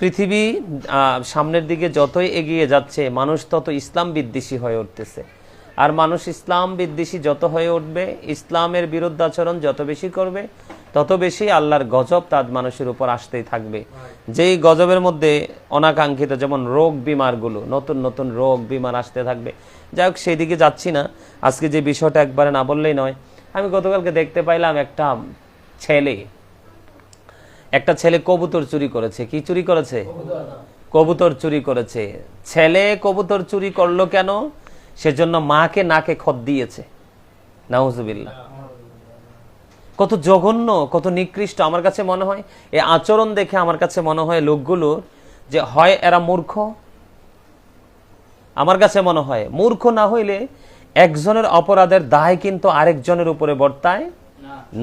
পৃথিবী সামনের দিকে যতই এগিয়ে যাচ্ছে মানুষ তত ইসলাম বিদ্বেষী হয়ে উঠতেছে। আর মানুষ ইসলাম বিদ্বেষী যত হয়ে উঠবে ইসলামের বিরুদ্ধাচরণ যত বেশি করবে তত বেশি আল্লাহর গজব তার মানুষের উপর আসতেই থাকবে। যেই গজবের মধ্যে অনাকাঙ্ক্ষিত যেমন রোগ বিমারগুলো নতুন নতুন রোগ বিমার আসতে থাকবে। যাই হোক সেই দিকে যাচ্ছি না। আজকে যে বিষয়টা একবারে না বললেই নয়। আমি গতকালকে দেখতে পাইলাম একটা ছেলে একটা ছেলে কবুতর চুরি করেছে। কি চুরি করেছে? কবুতর চুরি করেছে। ছেলে কবুতর চুরি করল কেন? সেজন্য মাকে নাকে খত দিয়েছে। নাউজুবিল্লাহ। কত জঘন্য, কত নিকৃষ্ট। আমার কাছে মনে হয়, এই আচরণ দেখে আমার কাছে মনে হয় লোকগুলোর যে হয় এরা মূর্খ। আমার কাছে মনে হয়, মূর্খ না হইলে একজনের অপরাধের দায় কিন্তু আরেকজনের উপরে বর্তায়।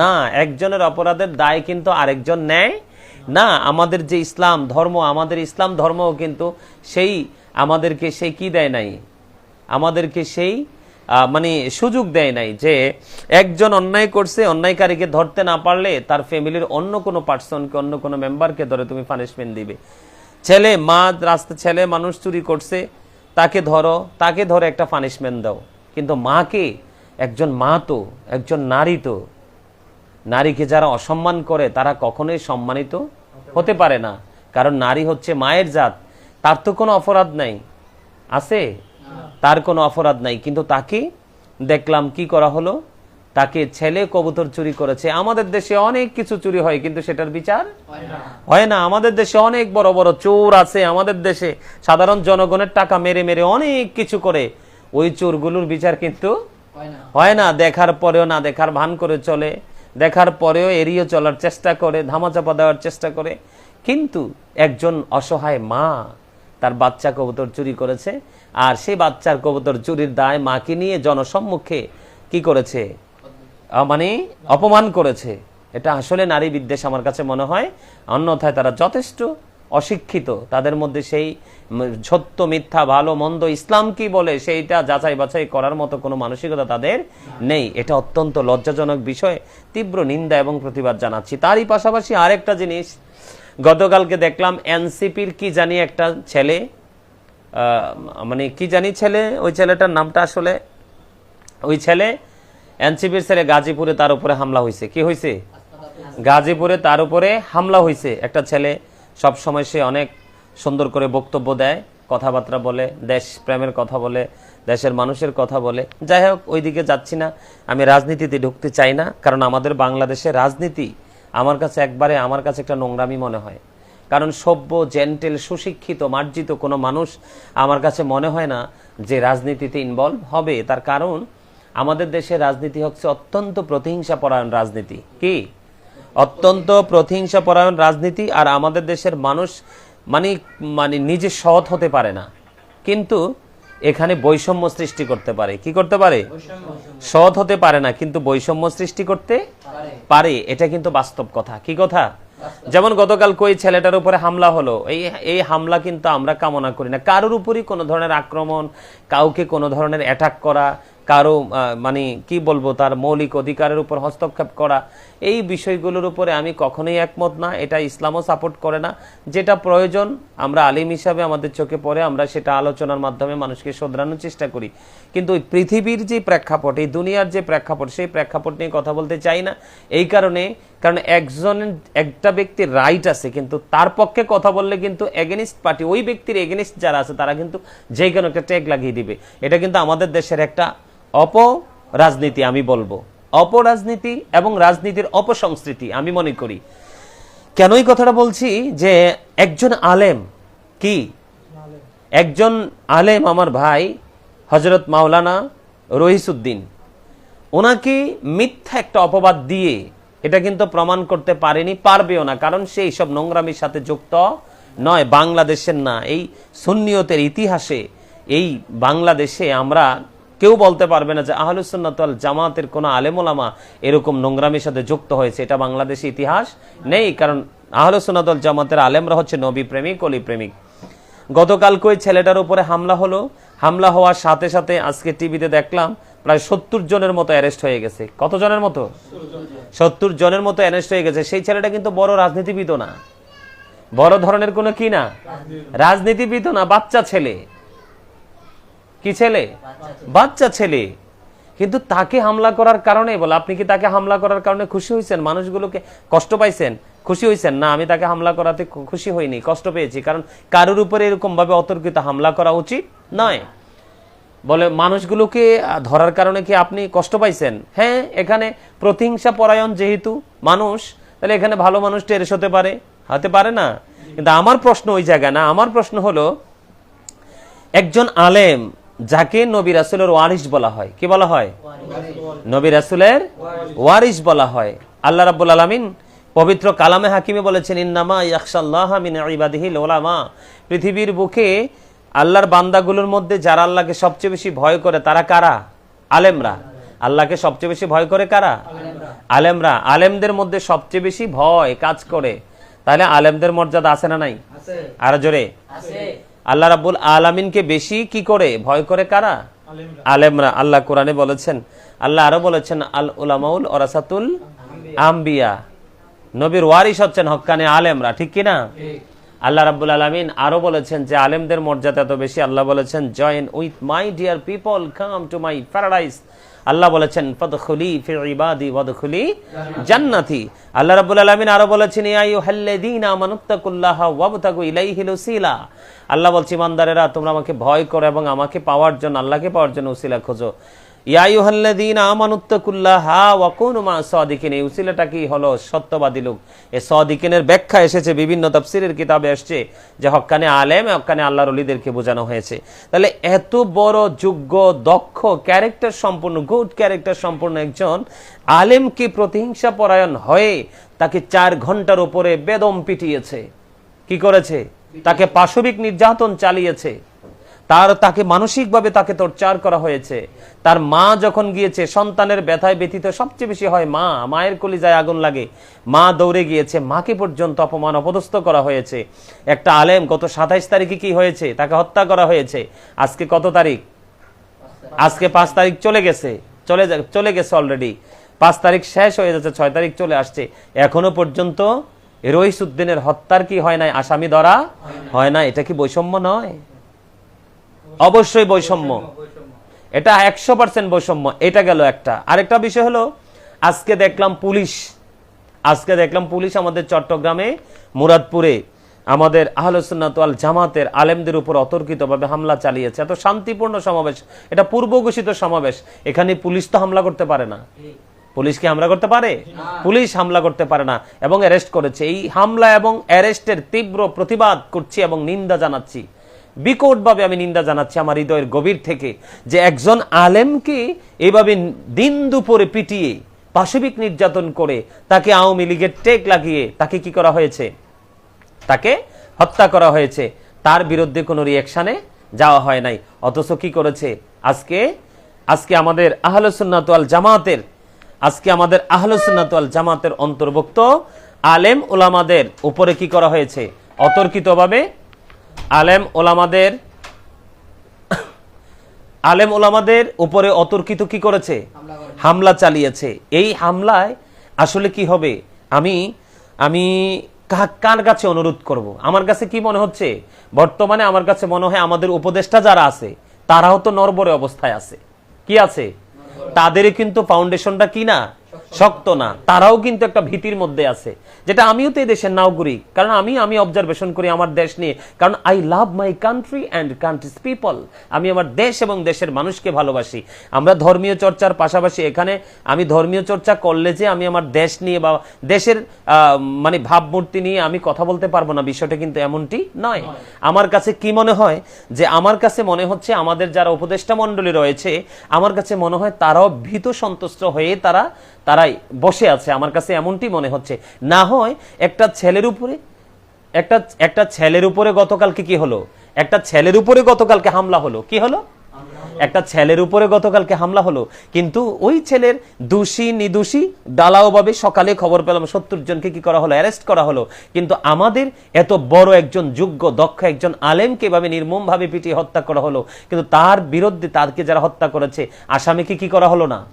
না, একজনের অপরাধের দায় কিন্তু আরেকজন নেয়। না, আমাদের যে ইসলাম ধর্ম, আমাদের ইসলাম ধর্মও কিন্তু সেই আমাদেরকে সেই কি দেয় নাই? আমাদেরকে সেই মানে সুযোগ দেয় নাই যে একজন অন্যায় করছে, অন্যায়কারীকে ধরতে না পারলে তার ফ্যামিলির অন্য কোনো পার্সনকে, অন্য কোনো মেম্বারকে ধরে তুমি পানিশমেন্ট দিবে। ছেলে, মা রাস্তা ছেলে, মানুষ চুরি করছে, তাকে ধরো, তাকে ধরে একটা পানিশমেন্ট দাও। কিন্তু মাকে, একজন মা তো, একজন নারী তো নারীকে যারা অসম্মান করে তারা কখনোই সম্মানিত হতে পারে না। কারণ নারী হচ্ছে মায়ের জাত তার তো কোনো অপরাধ নাই। আছে? তার কোনো অপরাধ নাই। কিন্তু তাকে দেখলাম কি করা হলো? তাকে ছেলে কবুতর চুরি করেছে। আমাদের দেশে অনেক কিছু চুরি হয় কিন্তু সেটার বিচার হয় না। আমাদের দেশে অনেক বড় বড় চোর আছে। আমাদের দেশে সাধারণ জনগণের টাকা মেরে মেরে অনেক কিছু করে। ওই চোরগুলোর বিচার কিন্তু হয় না। দেখার পরেও না দেখার ভান করে চলে। দেখার পরেও এড়িয়ে চলার চেষ্টা করে, ধামাচাপা দেওয়ার চেষ্টা করে। কিন্তু একজন অসহায় মা তার বাচ্চা কবুতর চুরি করেছে আর সেই বাচ্চার কবুতর চুরির দায় মাকে নিয়ে জনসম্মুখে কি করেছে? মানে অপমান করেছে। এটা আসলে নারী বিদ্বেষ আমার কাছে মনে হয়। অন্যথায় তারা যথেষ্ট অশিক্ষিত, তাদের মধ্যে সেই সত্য মিথ্যা, ভালো, মন্দ, ইসলাম কি বলে সেইটা যাচাই বাছাই করার মতো কোনো মানসিকতা তাদের নেই। এটা অত্যন্ত লজ্জাজনক বিষয়, তীব্র নিন্দা এবং প্রতিবাদ জানাচ্ছি। তারই পাশাপাশি আরেকটা জিনিস, গতকালকে দেখলাম এনসিপির কি জানি একটা ছেলে মানে কি জানি ছেলে, ওই ছেলেটার নামটা আসলে, ওই ছেলে এনসিপির ছেলে গাজীপুরে তার উপরে হামলা হয়েছে কি হয়েছে গাজীপুরে তার উপরে হামলা হয়েছে একটা ছেলে সব সময় সে অনেক সুন্দর করে বক্তব্য দেয়, কথাবার্তা বলে, দেশ প্রেমের কথা বলে, দেশের মানুষের কথা বলে। যাই হোক, ওইদিকে যাচ্ছি না। আমি রাজনীতিতে ঢুকতে চাই না, কারণ আমাদের বাংলাদেশের রাজনীতি আমার কাছে একবারে, আমার কাছে একটা নোংরামি মনে হয়। কারণ সভ্য, জেন্টেল, সুশিক্ষিত, মার্জিত কোনো মানুষ আমার কাছে মনে হয় না যে রাজনীতিতে ইনভলভ হবে। তার কারণ আমাদের দেশে রাজনীতি হচ্ছে অত্যন্ত প্রতিহিংসা পরায়ণ রাজনীতি। কি? অত্যন্ত প্রতিহিংসা পরায়ণ রাজনীতি আর আমাদের দেশের মানুষ মানে মানে নিজে সৎ হতে পারে না। কিন্তু এখানে বৈষম্য সৃষ্টি করতে পারে। কি করতে পারে? সৎ হতে পারে না, কিন্তু বৈষম্য সৃষ্টি করতে পারে। এটা কিন্তু বাস্তব কথা। কি কথা? যেমন গতকাল কই ছেলেটার উপরে হামলা হলো, এই এই হামলা কিন্তু আমরা কামনা করি না। কারোর উপরই কোনো ধরনের আক্রমণ, কাউকে কোনো ধরনের অ্যাটাক করা কারও মানে কি বলব, তার মৌলিক অধিকারের উপর হস্তক্ষেপ করা, এই বিষয়গুলোর উপরে আমি কখনোই একমত না। এটা ইসলামও সাপোর্ট করে না। যেটা প্রয়োজন, আমরা আলিম হিসাবে আমাদের চোখে পড়ে আমরা সেটা আলোচনার মাধ্যমে মানুষকে শোধরানোর চেষ্টা করি। কিন্তু ওই পৃথিবীর যে প্রেক্ষাপট, এই দুনিয়ার যে প্রেক্ষাপট, সেই প্রেক্ষাপট নিয়ে কথা বলতে চাই না। এই কারণে, কারণ একজনের একটা ব্যক্তির রাইট আছে, কিন্তু তার পক্ষে কথা বললে কিন্তু এগেনিস্ট পার্টি ওই ব্যক্তির এগেনিস্ট যারা আছে, তারা কিন্তু যে কোনো একটা ট্যাগ লাগিয়ে দিবে। এটা কিন্তু আমাদের দেশের একটা অপ রাজনীতি আমি বলব। অপরাজনীতি এবং রাজনীতির অপসংস্কৃতি আমি মনে করি। কেন কথাটা বলছি? যে একজন আলেম কি? একজন আলেম আমার ভাই হজরত মাওলানা রহিসুদ্দিন ওনাকে মিথ্যা একটা অপবাদ দিয়ে এটা কিন্তু প্রমাণ করতে পারেনি, পারবেও না। কারণ সে এইসব নোংরামির সাথে যুক্ত নয়, বাংলাদেশের না। এই সুন্নিয়তের ইতিহাসে, এই বাংলাদেশে আমরা কেউ বলতে পারবে না যে আহলুসুন্নাতল জামাতের কোনো আলেমোলামা এরকম নোংরামির সাথে যুক্ত হয়েছে। এটা বাংলাদেশে ইতিহাস নেই, কারণ আহলুসুন্নাতল জামাতের আলেমরা হচ্ছে নবী প্রেমিক, অলি প্রেমিক। গতকালকে ওই ছেলেটার উপরে হামলা হলো? হামলা হওয়ার সাথে সাথে আজকে টিভিতে দেখলাম প্রায় সত্তর জনের মতো অ্যারেস্ট হয়ে গেছে। কত জনের মতো? সত্তর জনের মতো অ্যারেস্ট হয়ে গেছে। সেই ছেলেটা কিন্তু বড় রাজনীতিবিদও না। বড় ধরনের কোনো কি না? রাজনীতিবিদ না, বাচ্চা ছেলে। কি ছেলে? বাচ্চা ছেলে। কিন্তু তাকে হামলা করার কারণে বলে, আপনি কি তাকে হামলা করার কারণে খুশি হয়েছেন মানুষগুলোকে কষ্ট পাইছেন? খুশি হয়েছেন না, আমি তাকে হামলা করাতে খুশি হইনি, কষ্ট পেয়েছি। কারণ কারোর উপরে এরকম ভাবে অতর্কিত হামলা করা উচিত নয়। বলে, মানুষগুলোকে ধরার কারণে কি আপনি কষ্ট পাইছেন? হ্যাঁ এখানে প্রতিহিংসা পরায়ণ যেহেতু মানুষ, তাহলে এখানে ভালো মানুষ টেরেস হতে পারে? হতে পারে না। কিন্তু আমার প্রশ্ন ওই জায়গায় না, আমার প্রশ্ন হলো, একজন আলেম যাকে নবী রাসুলের ওয়ারিস বলা হয়। কি বলা হয়? নবী রাসুলের ওয়ারিস বলা হয়। আল্লাহ রাব্বুল আলামিন পবিত্র কালামে হাকিমে বলেছেন ইন্নামা মিন ইবাদিহিল উলামা পৃথিবীর বুকে আল্লাহর বান্দাগুলোর মধ্যে যারা আল্লাহকে সবচেয়ে বেশি ভয় করে তারা কারা? আলেমরা। আল্লাহকে সবচেয়ে বেশি ভয় করে কারা? আলেমরা। আলেমদের মধ্যে সবচেয়ে বেশি ভয় কাজ করে। তাহলে আলেমদের মর্যাদা আছে না নাই? আর জোরে। আল্লাহ রাবুল আলামিনকে বেশি কি করে? ভয় করে কারা? আলেমরা। আল্লাহ কোরআনে বলেছেন আল্লাহ আরও বলেছেন আল উলামাউল ওরাসাতুল আম্বিয়া। নবীর ওয়ারিস হচ্ছেন হকানে আলেমরা ঠিক কি না আল্লাহ রাব্বুল আলামিন আরও বলেছেন যে আলেমদের মর্যাদা এত বেশি। আল্লাহ বলেছেন join with my dear people come to my paradise Allah বলেছেন ফদখুলি ফি ইবাদি ওয়াদখুলি জান্নাতি আল্লাহ রাব্বুল আলামিন আরও বলেছেন ইয়া আইয়ুহাল্লাযীনা আমানুত্তাকুল্লাহা ওয়াবতাগু ইলাইহিল উসিলা আল্লাহ বলছে, ইমানদারেরা, তোমরা আমাকে ভয় করো এবং আমাকে পাওয়ার জন্য, আল্লাহকে পাওয়ার জন্য উসিলা খোঁজো। ইয়া আইয়ুহাল্লাযীনা আমানুত্তাকুল্লাহা ওয়া কুনু মা সাদিকিন। এই উসিলাটা কি হলো? সত্যবাদী লোক। এই সাদিকিনের ব্যাখ্যা এসেছে, বিভিন্ন কিতাবে যে হক্কানে আলেম বোঝানো হয়েছে। তাহলে এত বড় যোগ্য, দক্ষ ক্যারেক্টার সম্পূর্ণ গুড ক্যারেক্টার সম্পূর্ণ একজন আলেমকে প্রতিহিংসা পরায়ণ হয়ে তাকে চার ঘণ্টার উপরে বেদম পিটিয়েছে? কি করেছে? তাকে পাশবিক নির্যাতন চালিয়েছে? তার তাকে মানসিকভাবে তাকে টর্চার করা হয়েছে। তার মা যখন গিয়েছে, সন্তানের ব্যথায় ব্যথিত সবচেয়ে বেশি হয় মা। মায়ের কলিজায় আগুন লাগে। মা দৌড়ে গিয়েছে। মাকে পর্যন্ত অপমান অপদস্থ করা হয়েছে। একটা আলেম গত সাতাইশ তারিখে কি হয়েছে? তাকে হত্যা করা হয়েছে। আজকে কত তারিখ? আজকে পাঁচ তারিখ চলে গেছে। চলে চলে গেছে অলরেডি পাঁচ তারিখ শেষ হয়ে যাচ্ছে, ছয় তারিখ চলে আসছে। এখনও পর্যন্ত রইসুদ্দিনের হত্যার কি হয় নাই? আসামি ধরা হয় না এটা কি বৈষম্য নয়? অবশ্যই বৈষম্য। এটা একশো পার্সেন্ট বৈষম্য। এটা গেল একটা। আরেকটা বিষয় হলো, আজকে দেখলাম পুলিশ। আজকে দেখলাম পুলিশ আমাদের চট্টগ্রামে, মুরাদপুরে, আমাদের আহলসুন্নাতাল জামাতের আলেমদের উপর অতর্কিতভাবে হামলা চালিয়েছে। এত শান্তিপূর্ণ সমাবেশ। এটা পূর্ব ঘোষিত সমাবেশ। এখানে পুলিশ তো হামলা করতে পারে না। পুলিশ কি হামলা করতে পারে? পুলিশ হামলা করতে পারে না এবং অ্যারেস্ট করেছে। এই হামলা এবং অ্যারেস্টের তীব্র প্রতিবাদ করছি এবং নিন্দা জানাচ্ছি। বিকটভাবে আমি নিন্দা জানাচ্ছি আমার হৃদয়ের গভীর থেকে যে একজন আলেমকে এভাবে দিন দুপুরে পিটিয়ে পাশবিক নির্যাতন করে তাকে আওয়ামী লীগের টেক লাগিয়ে তাকে কি করা হয়েছে? তাকে হত্যা করা হয়েছে। তার বিরুদ্ধে কোনো রিয়াকশানে যাওয়া হয় নাই। অথচ কি করেছে? আজকে আজকে আমাদের আহলসুন্নাতাল জামাতের, আজকে আমাদের আহলসুন্নাতাল জামাতের অন্তর্ভুক্ত আলেম ওলামাদের উপরে কি করা হয়েছে? অতর্কিতভাবে আলেম ওলামাদের আলেম ওলামাদের উপরে অতর্কিত কি করেছে? হামলা চালিয়েছে। এই হামলায় আসলে কি হবে? আমি আমি কার কাছে অনুরোধ করব? আমার কাছে কি মনে হচ্ছে? বর্তমানে আমার কাছে মনে হয় আমাদের উপদেষ্টা যারা আছে তারাও তো নরবরে অবস্থায় আছে। কি আছে? তাদের কিন্তু ফাউন্ডেশনটা কি না? শক্ত না। তারাও কিন্তু একটা ভীতির মধ্যে আছে। যেটা আমিও তো এই দেশের নাগরিক কারণ আমি আমি অবজারভেশন করি আমার দেশ নিয়ে। কারণ I love my country and countries people আমি আমার দেশ এবং দেশের মানুষকে ভালোবাসি। আমরা ধর্মীয় চর্চার পাশাপাশি এখানে আমি ধর্মীয় চর্চা করলে যে আমি আমার দেশ নিয়ে বা দেশের মানে ভাবমূর্তি নিয়ে আমি কথা বলতে পারব না, বিষয়টা কিন্তু এমনটি নয়। আমার কাছে কি মনে হয়? যে আমার কাছে মনে হচ্ছে আমাদের যারা উপদেষ্টা মণ্ডলী রয়েছে, আমার কাছে মনে হয় তারাও ভীত সন্তুষ্ট হয়ে তারা তারাই বসে আছে। আমার কাছে এমনটি মনে হচ্ছে। না হয় একটা ছেলের উপরে, একটা একটা ছেলের উপরে গতকালকে কি হলো? একটা ছেলের উপরে গতকালকে হামলা হলো। কি হলো? একটা ছেলের উপরে গতকালকে হামলা হলো। কিন্তু ওই ছেলের দোষী, নিদোষী ডালাওভাবে সকালে খবর পেলাম, সত্তর জনকে কি করা হলো? অ্যারেস্ট করা হলো। কিন্তু আমাদের এত বড় একজন যোগ্য, দক্ষ একজন আলেমকে এভাবে নির্মমভাবে পিটিয়ে হত্যা করা হলো। কিন্তু তার বিরুদ্ধে তারকে যারা হত্যা করেছে, আসামিকে কি করা হলো না?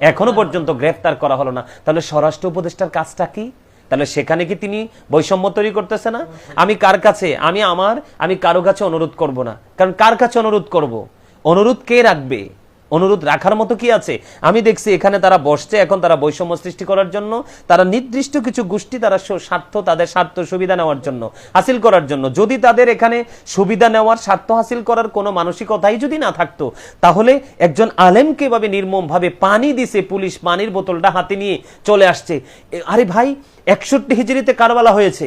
এখনও পর্যন্ত গ্রেফতার করা হলো না। তাহলে স্বরাষ্ট্র উপদেষ্টার কাজটা কি? তাহলে সেখানে কি তিনি বৈষম্য তৈরি করতেছে না? আমি কার কাছে? আমি আমার, আমি কারও কাছে অনুরোধ করব না। কারণ কার কাছে অনুরোধ করব? অনুরোধ কে রাখবে? অনুরোধ রাখার মতো কি আছে? আমি দেখছি এখানে তারা বসছে, এখন তারা বৈষম্য সৃষ্টি করার জন্য, তারা নির্দিষ্ট কিছু গোষ্ঠী তারা স্বার্থ, তাদের স্বার্থ সুবিধা নেওয়ার জন্য, হাসিল করার জন্য। যদি তাদের এখানে সুবিধা নেওয়ার, স্বার্থ হাসিল করার কোনো মানসিকতাই যদি না থাকতো, তাহলে একজন আলেমকে এভাবে নির্মম ভাবে পানি দিছে পুলিশ পানির বোতলটা হাতে নিয়ে চলে আসছে। আরে ভাই, একষট্টি হিজড়িতে কারবালা হয়েছে।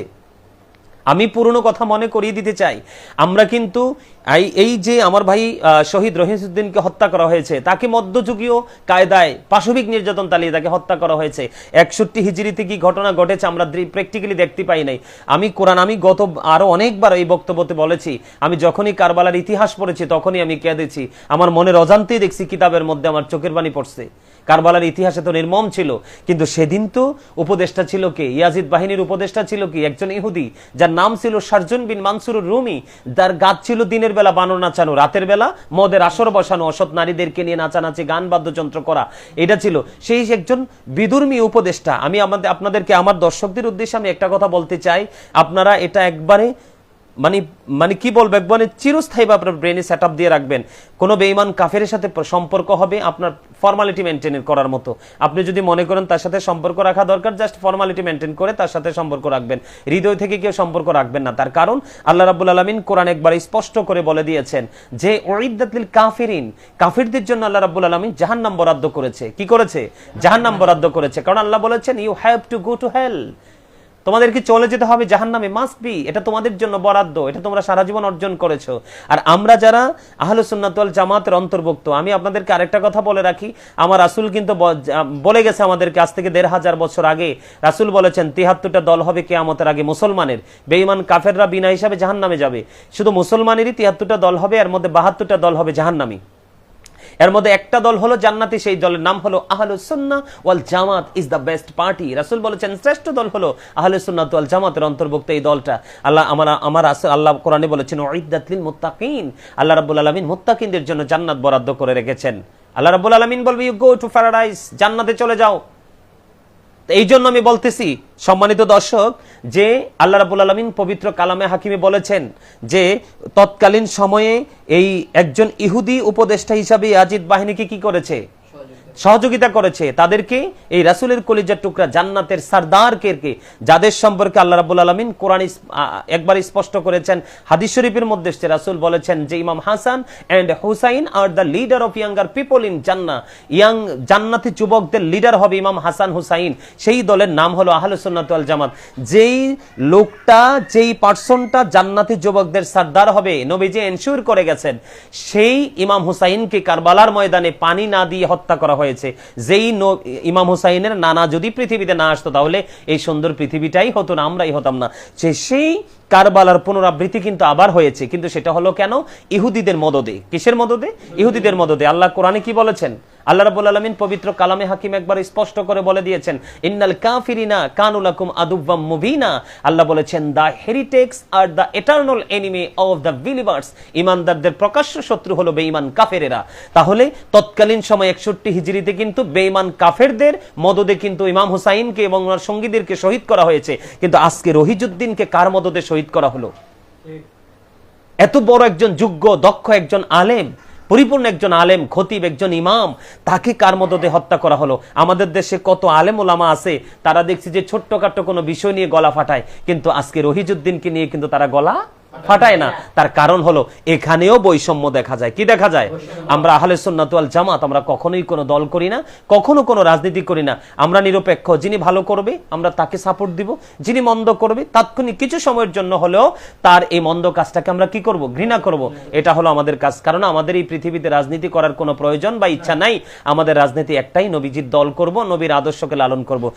আমি পুরনো কথা মনে করিয়ে দিতে চাই। আমরা কিন্তু এই- যে আমার ভাই শহীদ রহিসুদ্দিনকে হত্যা করা হয়েছে, তাকে মধ্যযুগীয় কায়দায় পাশবিক নির্যাতন চালিয়ে তাকে হত্যা করা হয়েছে। একষট্টি হিজড়িতে কি ঘটনা ঘটেছে আমরা প্র্যাকটিক্যালি দেখতে পাই নাই। আমি কোরআন, আমি গত আরও অনেকবার এই বক্তব্যতে বলেছি, আমি যখনই কারবালার ইতিহাস পড়েছি তখনই আমি কেঁদেছি। আমার মনের অজান্তেই দেখছি কিতাবের মধ্যে আমার চোখের বাণী পড়ছে। কারবালার ইতিহাসে তো নির্মম ছিল, কিন্তু সেদিন তো উপদেষ্টা ছিল কে? ইয়াজিদ বাহিনীর উপদেষ্টা ছিল কি? একজন ইহুদি, যার নাম ছিল সার্জন বিন মানসুরুর রুমি, যার গাছ ছিল দিনের বেলা বানর নাচানো, রাতের বেলা মদের আসর বসানো, অসৎ নারীদেরকে নিয়ে নাচানাচি, গান, বাদ্যযন্ত্র করা, এটা ছিল। সেই একজন বিদুর্মী উপদেষ্টা। আমি আমাদের, আপনাদেরকে, আমার দর্শকদের উদ্দেশ্যে আমি একটা কথা বলতে চাই। আপনারা এটা একবারে মানে মানে কি বলব একবারে চিরস্থায়ী আপনার ব্রেনে সেট দিয়ে রাখবেন। কোনো বেইমান কাফের সাথে সম্পর্ক হবে আপনার ফর্মালিটি মেনটেন করার মতো। আপনি যদি মনে করেন তার সাথে সম্পর্ক রাখা দরকার জাস্ট ফর্মালিটি মেনটেন করে তার সাথে সম্পর্ক রাখবেন। হৃদয় থেকে কেউ সম্পর্ক রাখবেন না। তার কারণ, আল্লাহ রাব্বুল আলামিন কোরআন একবার স্পষ্ট করে বলে দিয়েছেন যে ওইদাতিল কাফিরিন। কাফিরদের জন্য আল্লাহ রাব্বুল আলামিন জাহান্নাম বরাদ্দ করেছে। কি করেছে? জাহান্নাম বরাদ্দ করেছে। কারণ আল্লাহ বলেছেন you have to go to hell তোমাদের কি চলে যেতে হবে জাহান্নামে। মাস্ট বি এটা তোমাদের জন্য বরাদ্দ, এটা তোমরা সারা জীবন অর্জন করেছ। আর আমরা যারা আহলে সুন্নাতুল জামাতের অন্তর্ভুক্ত, আমি আপনাদেরকে আরেকটা কথা বলে রাখি। আমার রাসূল কিন্তু বলে গেছে আমাদেরকে আজ থেকে দেড় হাজার বছর আগে। রাসূল বলেছেন, তিহাত্তরটা দল হবে কেয়ামতের আগে মুসলমানের। বেঈমান কাফেররা বিনা হিসাবে জাহান্নামে যাবে। শুধু মুসলমানেরই তিহাত্তরটা দল হবে, এর মধ্যে বাহাত্তরটা দল হবে জাহান্নামী। এর মধ্যে একটা দল হলো জান্নাতি, সেই দলের নাম হলো Ahlus Sunnah Wal Jamaat is the best party রাসূল বলেছেন, শ্রেষ্ঠ দল হলো আহলুস সুন্নাত ওয়াল জামাতের অন্তর্ভুক্ত এই দলটা। আল্লাহ আমার আমার আল্লাহ কোরআনে বলেছেন, উইদ্দাত লিল মুত্তাকিন। আল্লাহ রাব্বুল আলামিন মুত্তাকিনদের জন্য জান্নাত বরাদ্দ করে রেখেছেন। আল্লাহ রাব্বুল আলামিন বলবে ইউ গো টু প্যারাডাইস জান্নাতে চলে যাও। এই জন্য আমি বলতেছি, সম্মানিত দর্শক, যে আল্লাহ রাবুল আলমিন পবিত্র কালামে হাকিমে বলেছেন যে, তৎকালীন সময়ে এই একজন ইহুদি উপদেষ্টা হিসাবে আজিদ বাহিনীকে কি করেছে? সহযোগিতা করেছে তাদেরকে, এই রাসুলের কলিজার টুকরা জান্নাতের সারদার কে যাদের সম্পর্কে আল্লাহ রাবুল আলমিন কোরআন একবার স্পষ্ট করেছেন। হাদিস শরীফের মধ্যে এসছে, রাসুল বলেছেন যে Imam Hasan and Husain are the leader of younger people in জান্না ইয়াং জান্নাতি যুবকদের লিডার হবে ইমাম হাসান হুসাইন। সেই দলের নাম হলো আহলুসুন্নাত ওয়াল জামাত। যেই লোকটা, যেই পার্সনটা জান্নাতি যুবকদের সর্দার হবে, নবীজি এনশিওর করে গেছেন, সেই ইমাম হুসাইনকে কারবালার ময়দানে পানি না দিয়ে হত্যা করা হয়েছে। যেই ইমাম হুসাইনের নানা যদি পৃথিবীতে না আসতো, তাহলে এই সুন্দর পৃথিবীটাই হতো না, আমরাই হতাম না। যে সেই কারবালার পুনরাবৃত্তি কিন্তু আবার হয়েছে, কিন্তু সেটা হলো কেন? ইহুদিদের মদদে। কিসের মদদে? ইহুদিদের মদদে। আল্লাহ কোরআনে কি বলেছেন? আল্লাহ রাব্বুল আলামিন পবিত্র কালামে হাকিম একবার স্পষ্ট করে বলে দিয়েছেন ইন্নাল কাফিরিনা কানুলাকুম আদুব্বাম মুবিনা। আল্লাহ বলেছেন the heretics are the eternal enemy of the believers ইমানদারদের প্রকাশ্য শত্রু হলো বেঈমান কাফেরেরা। তাহলে তৎকালীন সময় একষট্টি হিজরিতে কিন্তু বেঈমান কাফেরদের মদদে কিন্তু ইমাম হুসাইনকে এবং ওনার সঙ্গীদেরকে শহীদ করা হয়েছে। কিন্তু আজকে রহিজুদ্দিনকে কার মদদে শহীদ করা হলো? এত বড় একজন যোগ্য দক্ষ একজন আলেম পরিপূর্ণ একজন আলেম, খতিব, একজন ইমাম, তাকে কার মদতে হত্যা করা হলো? আমাদের দেশে কত আলেম ওলামা আছে, তারা দেখছি যে ছোট্টখাট্ট কোনো বিষয় নিয়ে গলা ফাটায়। কিন্তু আজকে রহিজুদ্দিনকে নিয়ে কিন্তু তারা গলা ফাটায় না। তার কারণ হলো এখানেও বৈষম্য দেখা যায়। কি দেখা যায়? আমরা আহলে সুন্নাত ওয়াল জামাত আমরা কখনোই কোনো দল করি না কখনো কোনো রাজনীতি করি না। আমরা নিরপেক্ষ যিনি ভালো করবে আমরা তাকে সাপোর্ট দিব। যিনি মন্দ করবে তাৎক্ষণিক কিছু সময়ের জন্য হলেও তার এই মন্দ কাজটাকে আমরা কি করব? ঘৃণা করব। এটা হলো আমাদের কাজ। কারণ আমাদের এই পৃথিবীতে রাজনীতি করার কোনো প্রয়োজন বা ইচ্ছা নাই। আমাদের রাজনীতি একটাই নবীজির দল করব নবীর আদর্শকে লালন করব।